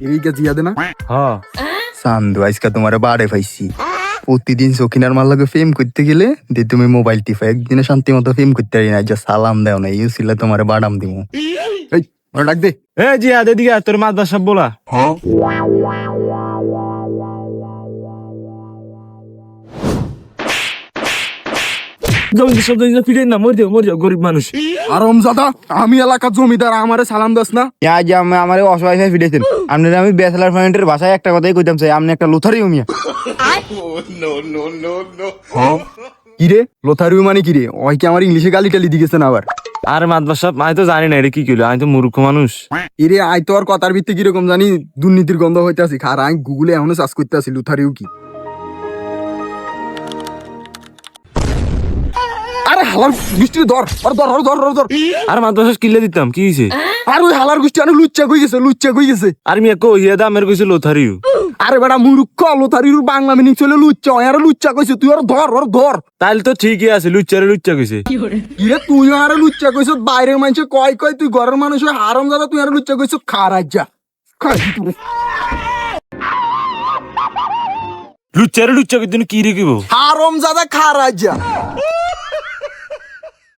Areca Zia দে না। হ্যাঁ। সান্দু আজকে তোমার বাড়ে পাইছি। প্রতিদিন সখিনার মার লাগে ফেম করতে গেলে যে তুমি মোবাইল টিপা। একদিনে শান্তি মতো ফেম করতে পারি না যা সালাম দেও না ইউ ছিল তোমার বাড়াম দিমু। এই ডাক দে। এ জিয়াদ এদিকে তোর মাদ্রাস সব বলা। জমি সব জমি ফিরে না মর যাও মর যাও গরিব মানুষ। আরম জাদা আমি এলাকার জমিদার আমারে সালাম দাস না। আজ আমি আমার অসহায় হয়ে ফিরেছেন। আপনার আমি ব্যাচেলার ফ্রেন্ডের ভাষায় একটা কথাই কইতাম চাই আপনি একটা লুথারি মিয়া। কিরে? মানে কিরে? ওই কি আমার ইংলিশে গালি টালি দিয়েছে না আবার? আর মাদ্রাস সব আমি তো জানি না এটা কি কইলো? আমি তো মূর্খ মানুষ। এরে আই তো আর কথার ভিত্তি কীরকম জানি? দুর্নীতির গন্ধ হইতে আসি খার আমি গুগলে এখনও চাষ করতে আসি লুথারিও কি? হালার গোষ্ঠী ধর আরে ধর ধর ধর ধর আর মাদ্রাস কিনলে দিতাম কি হয়েছে আর ওই হালার লুচ্চা কই গেছে লুচ্চা কই গেছে? আর মিয়া কো ইয়া দামের কইছে লোথারিও। আরে বেটা মুরুক্ষ লোথারির বাংলা মিনিং চলে লুচ্চা আর লুচ্চা কইছে তুই আর ধর আর ধর। তাইলে তো ঠিকই আছে লুচ্চারে লুচ্চা কইছে। ইরে তুই আর লুচ্চা কইছ বাইরের মানুষ কয় কয় তুই ঘরের মানুষ হয়ে হারাম দাদা তুই আর লুচ্চা কইছ খারাজ যা। খাই। লুচ্চারে লুচ্চা কইতে কি রে কইব? হারাম দাদা খারাজ যা।